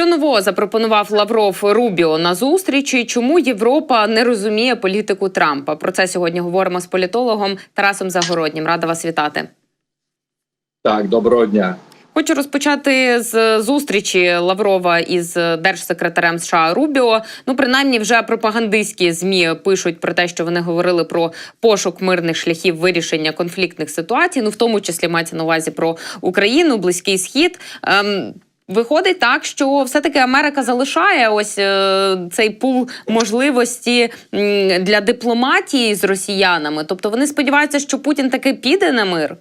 Що нового запропонував Лавров Рубіо на зустрічі? Чому Європа не розуміє політику Трампа? Про це сьогодні говоримо з політологом Тарасом Загороднім. Рада вас вітати. Так, доброго дня. Хочу розпочати з зустрічі Лаврова із держсекретарем США Рубіо. Ну, принаймні, вже пропагандистські змі пишуть про те, що вони говорили про пошук мирних шляхів вирішення конфліктних ситуацій. Ну, в тому числі мається на увазі про Україну, Близький Схід. Ем, Виходить так, що все-таки Америка залишає ось е, цей пул можливості для дипломатії з росіянами. Тобто вони сподіваються, що Путін таки піде на мир.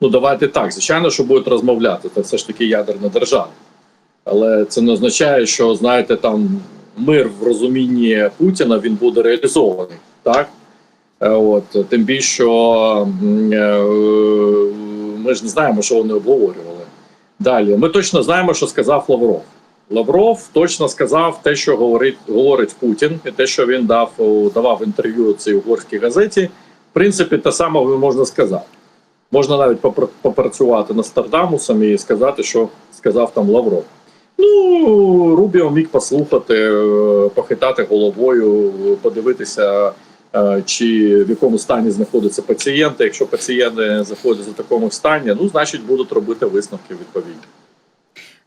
Ну давайте так. Звичайно, що будуть розмовляти. Це все ж таки ядерна держава. Але це не означає, що знаєте, там мир в розумінні Путіна він буде реалізований. Так Е, от тим більше, що е, ми ж не знаємо, що вони обговорювали. Далі ми точно знаємо, що сказав Лавров. Лавров точно сказав те, що говорить говорить Путін, і те, що він дав давав інтерв'ю цій угорській газеті. В принципі, те саме можна сказати. Можна навіть попр- попрацювати Нострадамусом і сказати, що сказав там Лавров. Ну, Рубіо міг послухати, е, похитати головою, подивитися, чи в якому стані знаходяться пацієнти. Якщо пацієнти знаходяться в такому стані, ну значить будуть робити висновки відповідні.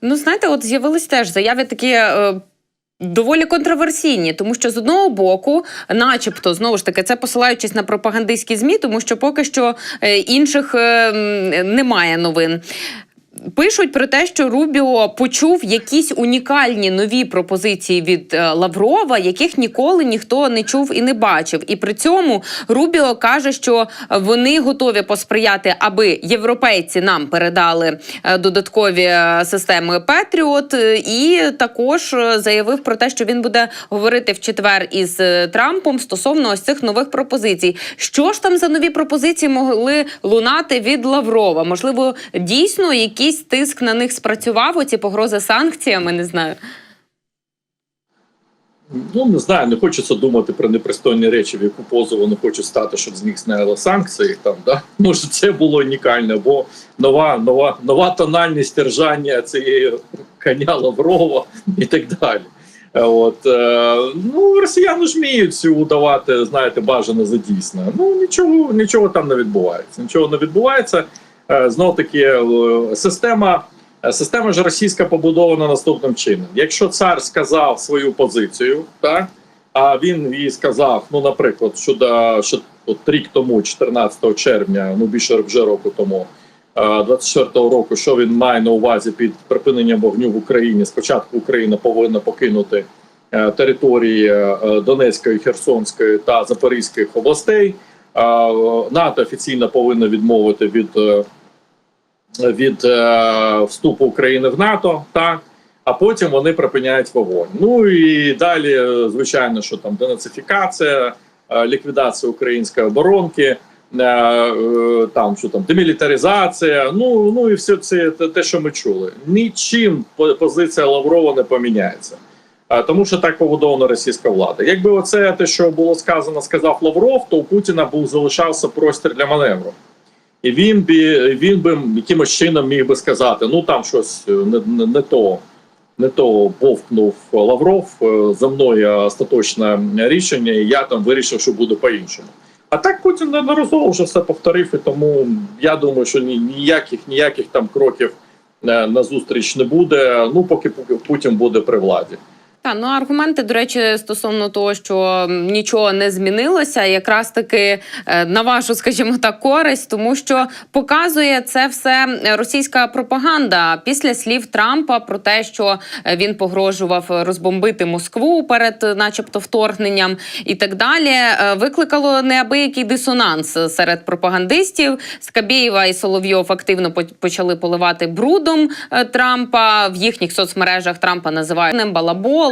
Ну, знаєте, от з'явились теж заяви такі. Е... Доволі контроверсійні, тому що з одного боку, начебто, знову ж таки, це посилаючись на пропагандистські змі, тому що поки що е, інших е, немає новин. Пишуть про те, що Рубіо почув якісь унікальні нові пропозиції від е, Лаврова, яких ніколи ніхто не чув і не бачив. І при цьому Рубіо каже, що вони готові посприяти, аби європейці нам передали е, додаткові е, системи Петріот. І також заявив про те, що він буде говорити в четвер із Трампом стосовно ось цих нових пропозицій. Що ж там за нові пропозиції могли лунати від Лаврова? Можливо, дійсно якийсь тиск на них спрацював, оці погрози санкціями, не знаю. Ну не знаю, не хочеться думати про непристойні речі, в яку позу вони хочуть стати, щоб з них зняли санкції. Там да може це було унікально, бо нова, нова, нова тональність держання цієї коня Лаврова і так далі. Е, От е, ну росіяни ж вміють удавати, знаєте, бажане за дійсне. Ну нічого, нічого там не відбувається. Нічого не відбувається. Е, Знов таки е, система. Е, Система ж російська побудована наступним чином. Якщо цар сказав свою позицію, так а він їй сказав, ну наприклад, що, да, що от рік тому, 14 червня, ну більше вже року тому, е, 24-го року, що він має на увазі під припиненням вогню в Україні. Спочатку Україна повинна покинути території Донецької, Херсонської та Запорізької областей. НАТО офіційно повинно відмовити від. Від е, вступу України в НАТО, так а потім вони припиняють вогонь. Ну і далі, е, звичайно, що там денацифікація, е, ліквідація української оборонки, е, е, там що там демілітаризація. Ну ну і все це те, те, що ми чули. Нічим позиція Лаврова не поміняється. Е, Тому що так побудована російська влада. Якби оце те, що було сказано, сказав Лавров, то у Путіна був залишався простір для маневру. І він би він би якимось чином міг би сказати: ну там щось е, не, не, не то, не то бовкнув Лавров е, за мною остаточне рішення, і я там вирішив, що буде по-іншому. А так Путін неодноразово вже все повторив, і тому я думаю, що ніяких ніяких там кроків е, на зустріч не буде. Ну поки Путін буде при владі. Та ну аргументи, до речі, стосовно того, що нічого не змінилося, якраз таки е, на вашу, скажімо так, користь, тому що показує це все російська пропаганда після слів Трампа про те, що е, він погрожував розбомбити Москву перед, е, начебто, вторгненням і так далі. Викликало неабиякий дисонанс серед пропагандистів. Скабєєва і Соловйов активно почали поливати брудом Трампа в їхніх соцмережах. Трампа називають ним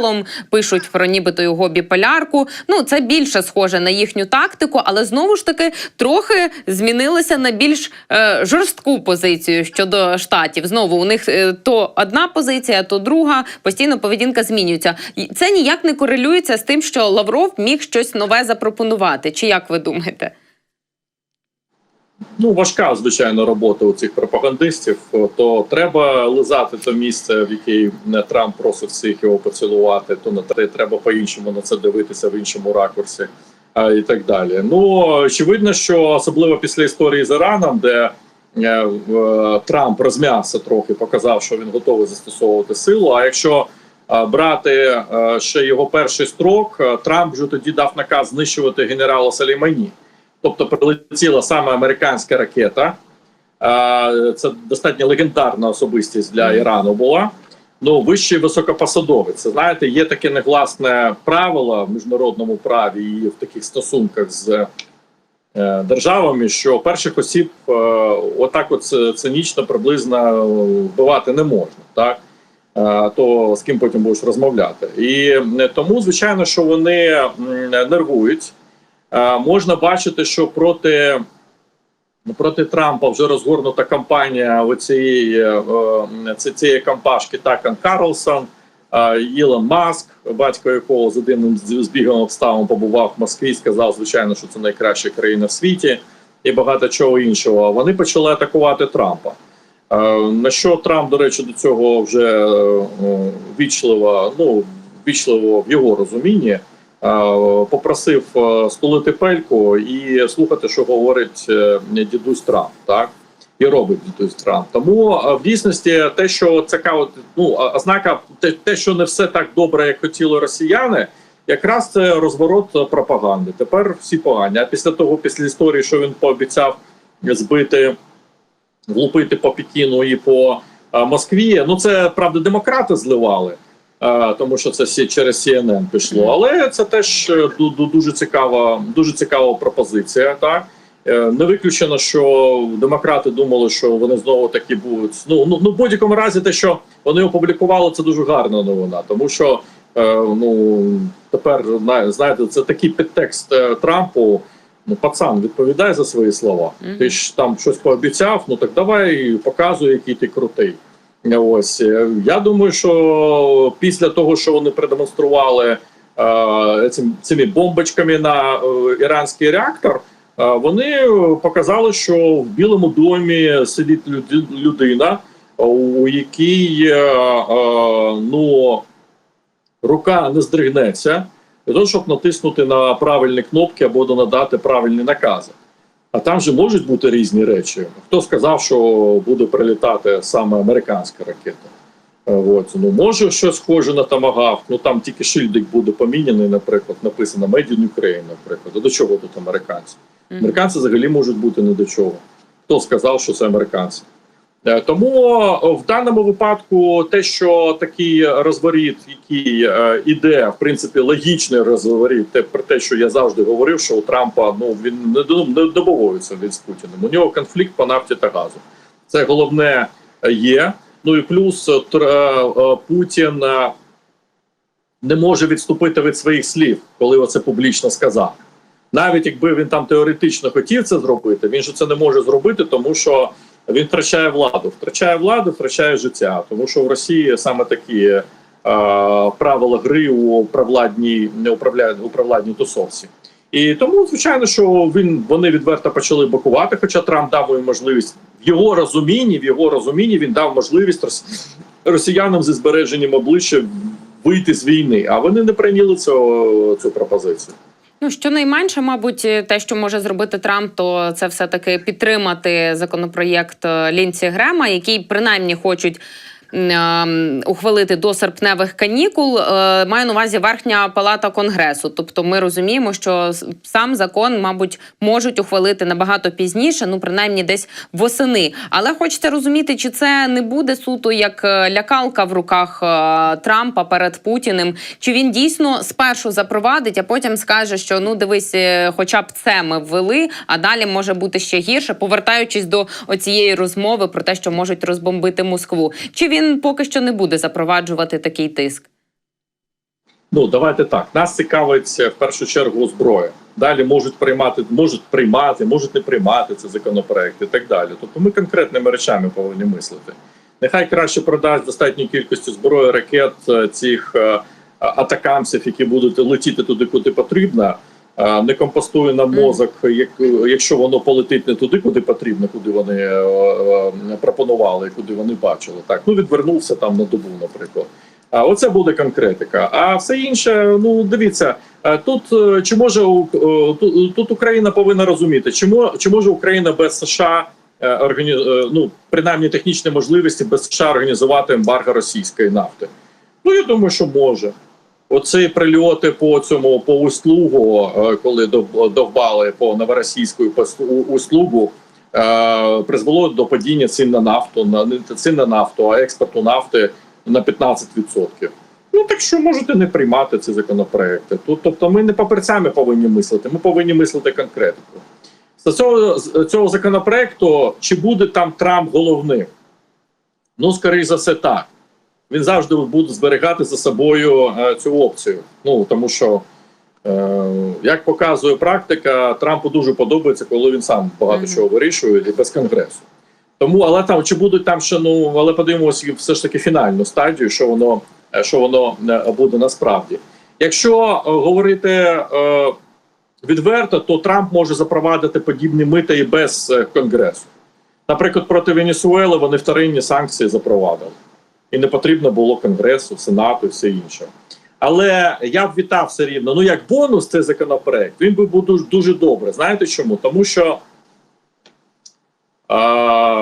балаболом, пишуть про нібито його біполярку. Ну це більше схоже на їхню тактику, але знову ж таки трохи змінилися на більш е, жорстку позицію щодо штатів. Знову у них е, то одна позиція, то друга. Постійно поведінка змінюється. Це ніяк не корелюється з тим, що Лавров міг щось нове запропонувати. Чи як ви думаєте? Ну, важка, звичайно, робота у цих пропагандистів, то треба лизати то місце, в яке Трамп просить всіх його поцілувати, то на треба по-іншому на це дивитися в іншому ракурсі а, і так далі. Ну очевидно, що особливо після історії з Іраном, де е, Трамп розм'явся трохи, показав, що він готовий застосовувати силу. А якщо е, брати е, ще його перший строк, е, Трамп вже тоді дав наказ знищувати генерала Салімані. Тобто прилетіла саме американська ракета. Це достатньо легендарна особистість для Ірану була. Ну, вищий високопосадовець. Це, Знаєте, є таке негласне правило в міжнародному праві і в таких стосунках з е, державами, що перших осіб е, отак от цинічно приблизно вбивати не можна. Так? То з ким потім будеш розмовляти. І тому, звичайно, що вони нервують. Е, можна бачити, що проти, ну, проти Трампа вже розгорнута кампанія е, е, цієї компашки Такан Карлсон, Ілон Маск, батько якого з одним з- збігом обставин побував в Москві, сказав, звичайно, що це найкраща країна в світі і багато чого іншого. Вони почали атакувати Трампа. На що Трамп, до речі, до цього вже вічливо, ну вічливо в його розумінні, попросив е, стулити пельку і слухати, що говорить е, дідусь Трамп, так і робить дідусь Трамп. Тому е, в дійсності те, що така ну ознака, те, що не все так добре, як хотіли росіяни. Якраз це розворот пропаганди. Тепер всі погані. А після того, після історії, що він пообіцяв збити влупити по Пекіну і по Москві. Ну це правда, демократи зливали, тому що це через CNN пішло. Але це теж е, ду- ду- дуже цікава, дуже цікава пропозиція. Так Е, не виключено, що демократи думали, що вони знову таки будуть. Ну ну, ну в будь-якому разі, те, що вони опублікували, це дуже гарна новина, тому що. е, Ну тепер зна- знаєте, це такий підтекст Трампу. Ну, пацан, відповідай за свої слова. Мгм. Ти ж там щось пообіцяв, ну так давай показуй, який ти крутий. Ось е, я думаю, що після того, що вони продемонстрували е, цим, цими бомбочками на е, іранський реактор, вони показали, що в Білому домі сидить людина, у якій ну, рука не здригнеться для того, щоб натиснути на правильні кнопки або надати правильні накази. А там же можуть бути різні речі. Хто сказав, що буде прилітати саме американська ракета? Е, От, ну може щось схоже на тамагавк, ну там тільки шильдик буде поміняний, наприклад, написано Made in Ukraine, наприклад. А до чого тут американці? Американці взагалі можуть бути не до чого. Хто сказав, що це американці? Е, Тому е, в даному випадку те, що такий розворіт, який е, іде, в принципі, логічний розворіт, те про те, що я завжди говорив, що у Трампа ну він не до- не домовується він з Путіним. У нього конфлікт по нафті та газу. Це головне є. Ну і плюс Путін не може відступити від своїх слів, коли оце публічно сказав. Навіть якби він там теоретично хотів це зробити, він же це не може зробити, тому що він втрачає владу, втрачає владу, втрачає життя. Тому що в Росії саме такі е, правила гри у провладній не управля- у провладній тусовці. І тому, звичайно, що він вони відверто почали блокувати, хоча Трамп дав їм можливість в його розумінні, в його розумінні він дав можливість рос- росіянам зі збереженням обличчя вийти з війни. А вони не прийняли цю, цю пропозицію. Ну, щонайменше, мабуть, те, що може зробити Трамп, то це все-таки підтримати законопроєкт е, Лінці Грема, який принаймні хочуть. Ухвалити до серпневих канікул Е, маю на увазі верхня палата конгресу. Тобто, ми розуміємо, що сам закон, мабуть, можуть ухвалити набагато пізніше, ну принаймні десь восени. Але хочеться розуміти, чи це не буде суто як е, лякалка в руках е, Трампа перед Путіним, чи він дійсно спершу запровадить, а потім скаже, що ну дивись, хоча б це ми ввели, а далі може бути ще гірше, повертаючись до оцієї розмови про те, що можуть розбомбити Москву. Чи він поки що не буде запроваджувати такий тиск? Ну давайте так. Нас цікавить е, в першу чергу зброя. Далі можуть приймати, можуть приймати, можуть не приймати цей законопроект і так далі. Тобто ми конкретними речами повинні мислити. Нехай краще продасть достатню кількості зброї, ракет е, цих е, атакамсів, які будуть летіти туди, куди потрібно. Не компостує на мозок, як, якщо воно полетить не туди, куди потрібно, куди вони е, е, пропонували, куди вони бачили. Так, ну відвернувся там на добу, наприклад. А оце буде конкретика. А все інше, ну дивіться, е, тут чи може тут, тут Україна повинна розуміти, чи, мо- чи може Україна без США органі... ну принаймні технічні можливості без США організувати ембарго російської нафти? Ну я думаю, що може. Оці прильоти по цьому по услугу, е, коли довбали по новоросійську услугу, е, призвело до падіння цін на нафту, на не цін на нафту, а експорту нафти на 15%. Ну так що можете не приймати ці законопроекти. Тут, тобто, ми не паперцями повинні мислити, ми повинні мислити конкретику. З цього, цього законопроекту, чи буде там Трамп головним? Ну, скоріш за все, так. Він завжди буде зберігати за собою е, цю опцію. Ну тому що, е, як показує практика, Трампу дуже подобається, коли він сам багато чого вирішує і без конгресу. Тому, але там чи будуть там ще ну, але подивимося все ж таки фінальну стадію, що воно е, що воно буде насправді. Якщо говорити е, відверто, то Трамп може запровадити подібні мита і без конгресу. Наприклад, проти Венесуели вони вторинні санкції запровадили, і не потрібно було конгресу, сенату і все інше. Але я б вітав все рівно. Ну як бонус, цей законопроект він би був дуже, дуже добре. Знаєте чому? Тому що а,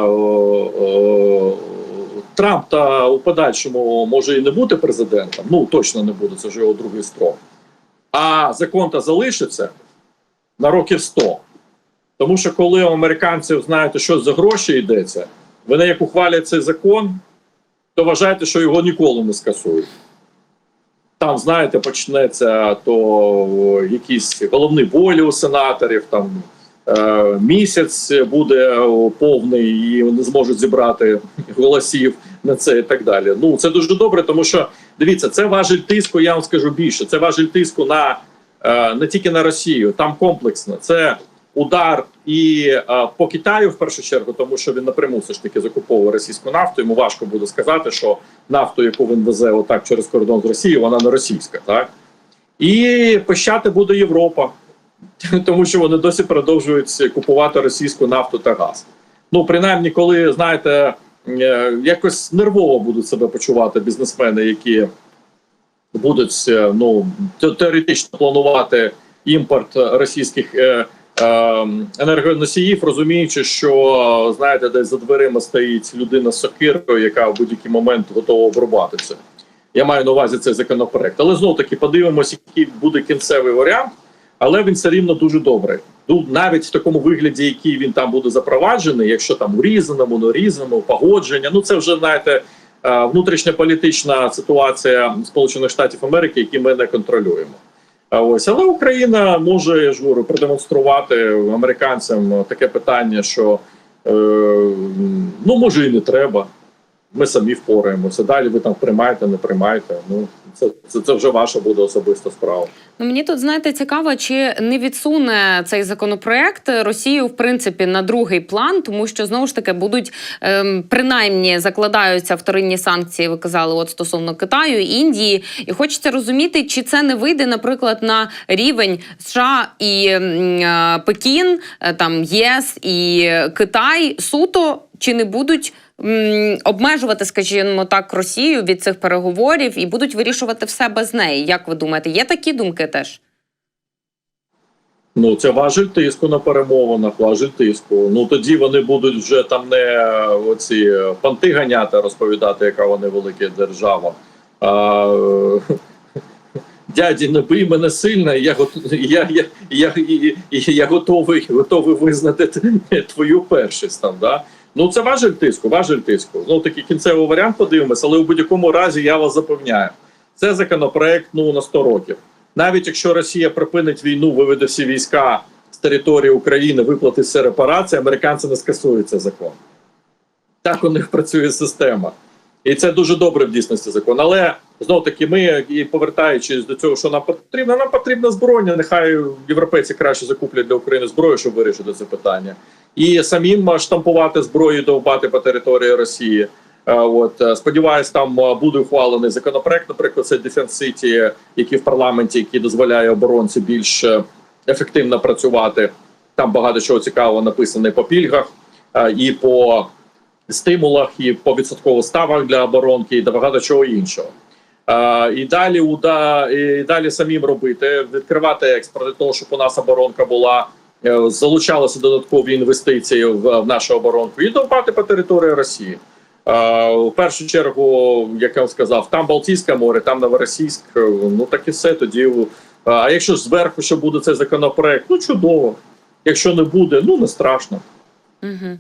о, о, Трамп та у подальшому може і не бути президентом. Ну точно не буде, це ж його другий строк. А закон та залишиться на років 100. Тому що коли у американців знаєте, що за гроші йдеться, вони як ухвалять цей закон, то вважайте, що його ніколи не скасують. Там, знаєте, почнеться то якісь головні болі у сенаторів, там е, місяць буде повний і не зможуть зібрати голосів на це і так далі. Ну це дуже добре, тому що дивіться, це важель тиску. Я вам скажу більше. Це важель тиску на е, не тільки на Росію, там комплексно. Це удар і е, по Китаю в першу чергу, тому що він напряму все ж таки закуповує російську нафту. Йому важко буде сказати, що нафту, яку він везе отак через кордон з Росією, вона не російська, так і пищати буде Європа, тому що вони досі продовжують купувати російську нафту та газ. Ну, принаймні, коли знаєте, е, якось нервово будуть себе почувати бізнесмени, які будуть е, ну теоретично планувати імпорт російських енергоносіїв, розуміючи, що знаєте, десь за дверима стоїть людина з сокиркою, яка в будь-який момент готова обрубати це. Я маю на увазі цей законопроект. Але знов таки подивимося, який буде кінцевий варіант, але він все рівно дуже добрий. Ну, навіть в такому вигляді, який він там буде запроваджений, якщо там урізаному, нарізаному, погодження, ну це вже знаєте. е, Внутрішньополітична ситуація Сполучених Штатів Америки, які ми не контролюємо. Ось але Україна може я ж говорю, продемонструвати американцям таке питання, що е, ну може і не треба. Ми самі впораємося. Далі ви там приймаєте, не приймаєте. Ну це, це, це вже ваша буде особиста справа. Ну, мені тут знаєте цікаво, чи не відсуне цей законопроект Росію в принципі на другий план, тому що знову ж таки будуть ем, принаймні закладаються вторинні санкції. Ви казали, от стосовно Китаю, Індії, і хочеться розуміти, чи це не вийде, наприклад, на рівень США і е, Пекін, е, там ЄС і Китай суто, чи не будуть. Обмежувати, скажімо так, Росію від цих переговорів і будуть вирішувати все без неї. Як ви думаєте, є такі думки теж? Ну це важель тиску на перемовинах, важель тиску. Ну тоді вони будуть вже там не оці понти ганяти, розповідати, яка вони велика держава. А, Дяді, не бий мене сильно, я я, я, я, я, я готовий, готовий визнати твою першість там. Да? Ну це важель тиску, важель тиску. Ну такий кінцевий варіант подивимося, але у будь-якому разі я вас запевняю, це законопроект ну на 100 років. Навіть якщо Росія припинить війну, виведе всі війська з території України, виплатить все репарації, американці не скасують цей закон. Так у них працює система. І це дуже добре в дійсності закон. Але знов таки, ми і повертаючись до цього, що нам потрібно, нам потрібна зброя. Нехай європейці краще закуплять для України зброю, щоб вирішити це питання, і самим штампувати зброю, довбати по території Росії. Е, От е, сподіваюсь, там е, буде ухвалений законопроект. Наприклад, це Defense City, який в парламенті, який дозволяє оборонці більш ефективно працювати. Там багато чого цікавого написано і по пільгах, і по стимулах, і по відсоткових ставах для оборонки, і багато чого іншого. І далі уда і далі самим робити, відкривати експорт для того, щоб у нас оборонка була е, залучалися додаткові інвестиції в, в нашу оборонку і довбати по території Росії. В першу чергу, як я вам сказав, там Балтійське море, там Новоросійськ. е, Ну так і все тоді. А якщо зверху ще буде цей законопроект, ну чудово. Якщо не буде, ну не страшно. Угу.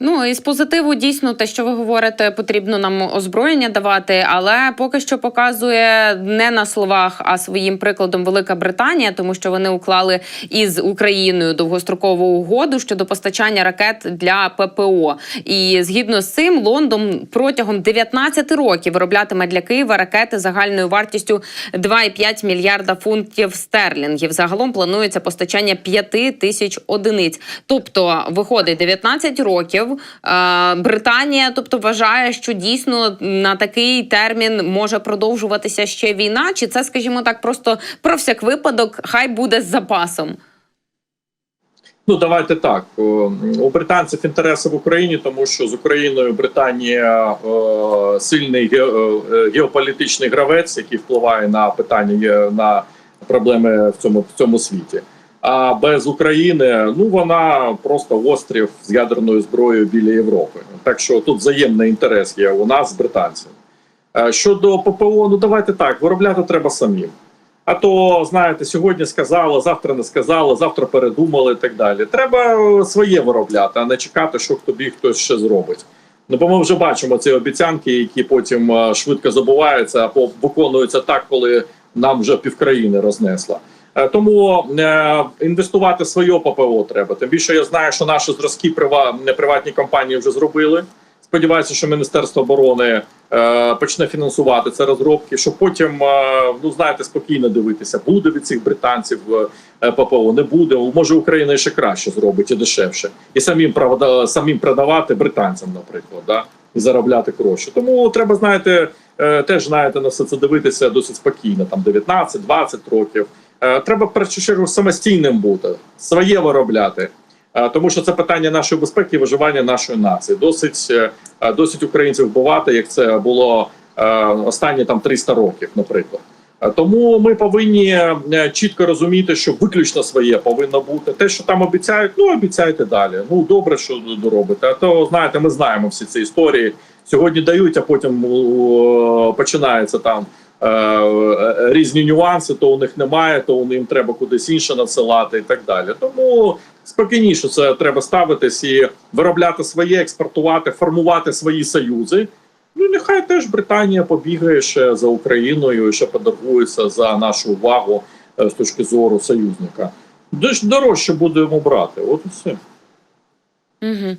Ну і з позитиву дійсно те, що ви говорите, потрібно нам озброєння давати, але поки що показує не на словах, а своїм прикладом Велика Британія, тому що вони уклали із Україною довгострокову угоду щодо постачання ракет для ППО. І згідно з цим, Лондон протягом 19 років вироблятиме для Києва ракети загальною вартістю 2,5 мільярда фунтів стерлінгів. Загалом планується постачання 5 тисяч одиниць. Тобто, виходить 19 років. Е, Британія, тобто, вважає, що дійсно на такий термін може продовжуватися ще війна. Чи це, скажімо так, просто про всяк випадок, хай буде з запасом. Ну давайте так. У британців інтереси в Україні, тому що з Україною Британія е, сильний ге- е, геополітичний гравець, який впливає на питання на проблеми в цьому в цьому світі. А без України ну вона просто острів з ядерною зброєю біля Європи. Так що тут взаємний інтерес є у нас з британців. Е, Щодо ППО, ну давайте так, виробляти треба самим. А то, знаєте, сьогодні сказали, завтра не сказали, завтра передумали і так далі. Треба е, своє виробляти, а не чекати, що тобі хтось ще зробить. Ну, бо ми вже бачимо ці обіцянки, які потім е, швидко забуваються або виконуються так, коли нам вже півкраїни рознесла. Е, Тому е, інвестувати в своє ППО треба. Тим більше я знаю, що наші зразки прива, приватні компанії вже зробили. Сподіваюся, що Міністерство оборони е, почне фінансувати ці розробки, щоб потім, ну знаєте, спокійно дивитися, буде від цих британців ППО, не буде. Може, Україна ще краще зробить і дешевше, і самим правда, самим продавати британцям, наприклад, да, і заробляти гроші. Тому треба, знаєте, теж знаєте, на все це дивитися досить спокійно, там 19-20 років. Е, Треба в першу чергу самостійним бути, своє виробляти. Е, Тому що це питання нашої безпеки і виживання нашої нації. Досить е, досить українців вбивати, як це було останні там 300 років, наприклад. Тому ми повинні чітко розуміти, що виключно своє повинно бути. Те, що там обіцяють, ну обіцяйте далі. Ну добре, що робите. А то знаєте, ми знаємо всі ці історії. Сьогодні дають, а потім починається там різні нюанси. То у них немає, то їм треба кудись інше надсилати і так далі. Тому спокійніше це треба ставитись і виробляти своє, експортувати, формувати свої союзи. Ну, нехай теж Британія побігає ще за Україною і ще подоргується за нашу увагу е, з точки зору союзника. Де дорожче будемо брати? От і все. Угу.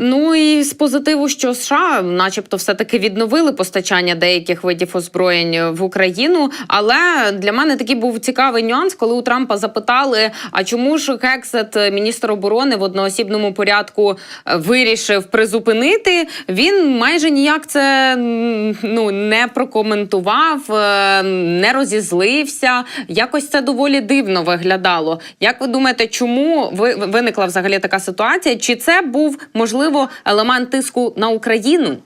Ну і з позитиву, що США, начебто, все таки відновили постачання деяких видів озброєнь в Україну. Але для мене такий був цікавий нюанс, коли у Трампа запитали: а чому ж Хексет, міністр оборони, в одноосібному порядку е, вирішив призупинити? Він майже ніяк це ну не прокоментував, е, не розізлився. Якось це доволі дивно виглядало. Як ви думаєте, чому ви виникла взагалі така ситуація? Чи це був можливо елемент тиску на Україну?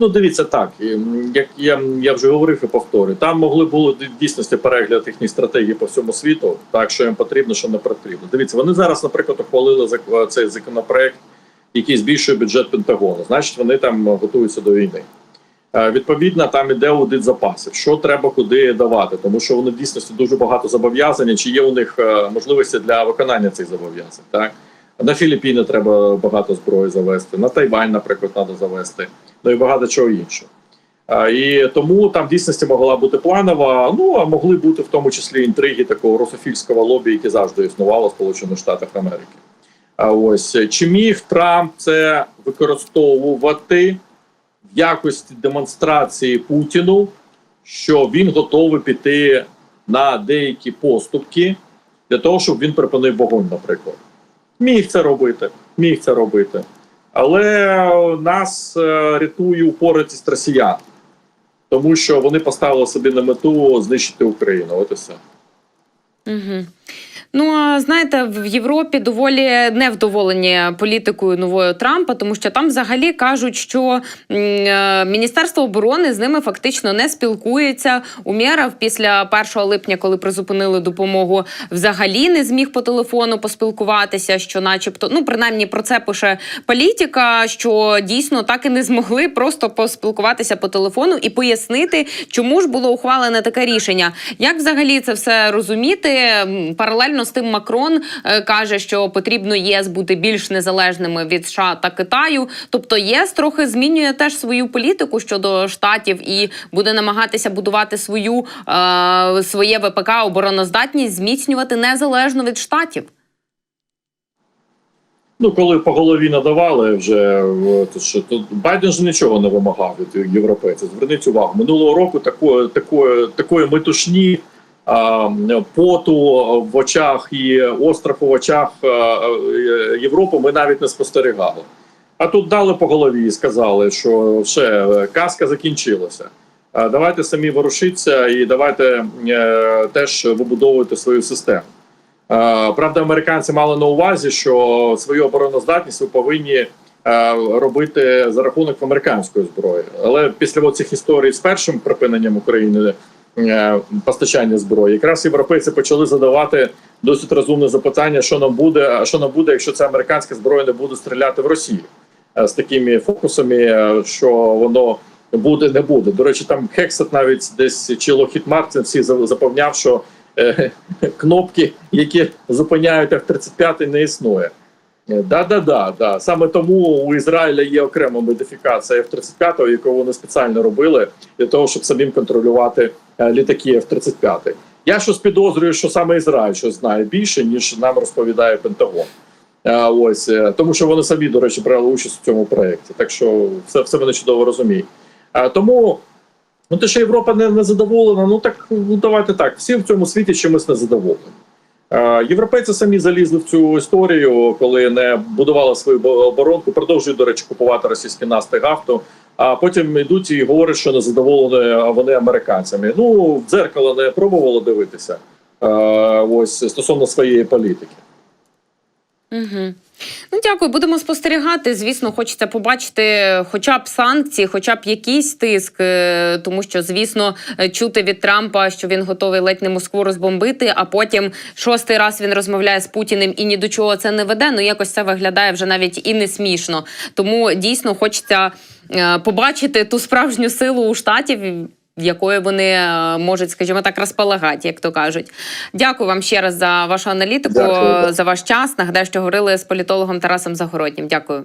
Ну, дивіться так, як я, я вже говорив і повторю, там могли були дійсності перегляд їхніх стратегій по всьому світу, так що їм потрібно, що не потрібно. Дивіться, вони зараз, наприклад, ухвалили цей законопроект, який збільшує бюджет Пентагону. Значить, вони там готуються до війни. Е, Відповідно, там іде аудит запасів, що треба куди давати, тому що вони в дійсності дуже багато зобов'язань, чи є у них е, можливості для виконання цих зобов'язань. Так на Філіппіни треба багато зброї завести, на Тайвань, наприклад, треба завести, ну і багато чого іншого. І тому там в дійсності могла бути планова. Ну а могли бути в тому числі інтриги такого русофільського лобі, яке завжди існувало в Сполучених Штатах Америки. А ось чи міг Трамп це використовувати в якості демонстрації Путіну, що він готовий піти на деякі поступки для того, щоб він припинив вогонь, наприклад. Міг це робити, міг це робити. Але нас е, рятує упоритість росіян, тому що вони поставили собі на мету знищити Україну. От і все. Угу. Ну, а знаєте, в Європі доволі невдоволені політикою новою Трампа, тому що там взагалі кажуть, що е, Міністерство оборони з ними фактично не спілкується. Умєров після 1 липня, коли призупинили допомогу, взагалі не зміг по телефону поспілкуватися. Що, начебто, ну принаймні про це пише політика, що дійсно так і не змогли просто поспілкуватися по телефону і пояснити, чому ж було ухвалене таке рішення. Як взагалі це все розуміти? Паралельно з тим Макрон е, каже, що потрібно єС бути більш незалежними від США та Китаю. Тобто ЄС трохи змінює теж свою політику щодо штатів і буде намагатися будувати свою е, своє ВПК обороноздатність, зміцнювати незалежно від штатів. Ну, коли по голові надавали вже от, що тут Байден ж нічого не вимагав від європейців. Зверніть увагу, минулого року такої такої такої метушні поту в очах і остраху в очах е, Європи ми навіть не спостерігали. А тут дали по голові і сказали, що все, казка закінчилася. Давайте самі ворушіться і давайте е, теж вибудовувати свою систему. Е, Правда, американці мали на увазі, що свою обороноздатність ви повинні е, робити за рахунок американської зброї. Але після цих історій з першим припиненням України е, постачання зброї, якраз європейці почали задавати досить розумне запитання, що нам буде, а що нам буде, якщо ця американська зброя не буде стріляти в Росію Е, з такими фокусами, е, що воно буде, не буде. До речі, там Хексет навіть десь чи Лохід Мартин всі запевняв, що е, кнопки, які зупиняють F-35, не існує. Да, да, да, да. Саме тому у Ізраїля є окрема модифікація F-35, яку вони спеціально робили для того, щоб самим контролювати е, літаки F-35. Я щось підозрюю, що саме Ізраїль щось знає більше, ніж нам розповідає Пентагон. Е, Ось е, тому, що вони самі, до речі, брали участь у цьому проєкті. Так що все, все вони чудово розуміють. Тому Ну, те, що Європа не, не задоволена, ну так ну давайте так. Всі в цьому світі чимось не задоволені. Е, європейці самі залізли в цю історію, коли не будували свою бо- оборонку, продовжують, до речі, купувати російські насти гафту. А потім йдуть і говорять, що не задоволені вони американцями. Ну, в дзеркало не пробувало дивитися. Е, ось стосовно своєї політики. Угу. Ну, дякую, будемо спостерігати. Звісно, хочеться побачити хоча б санкції, хоча б якийсь тиск, е, тому що, звісно, е, чути від Трампа, що він готовий ледь не Москву розбомбити, а потім шостий раз він розмовляє з Путіним і ні до чого це не веде. Ну якось це виглядає вже навіть і не смішно. Тому дійсно хочеться е, побачити ту справжню силу у штатів. Якої вони е, можуть, скажімо так, розполагати, як то кажуть. Дякую вам ще раз за вашу аналітику, Дякую. за ваш час. Нагадаю, що говорили з політологом Тарасом Загороднім. Дякую.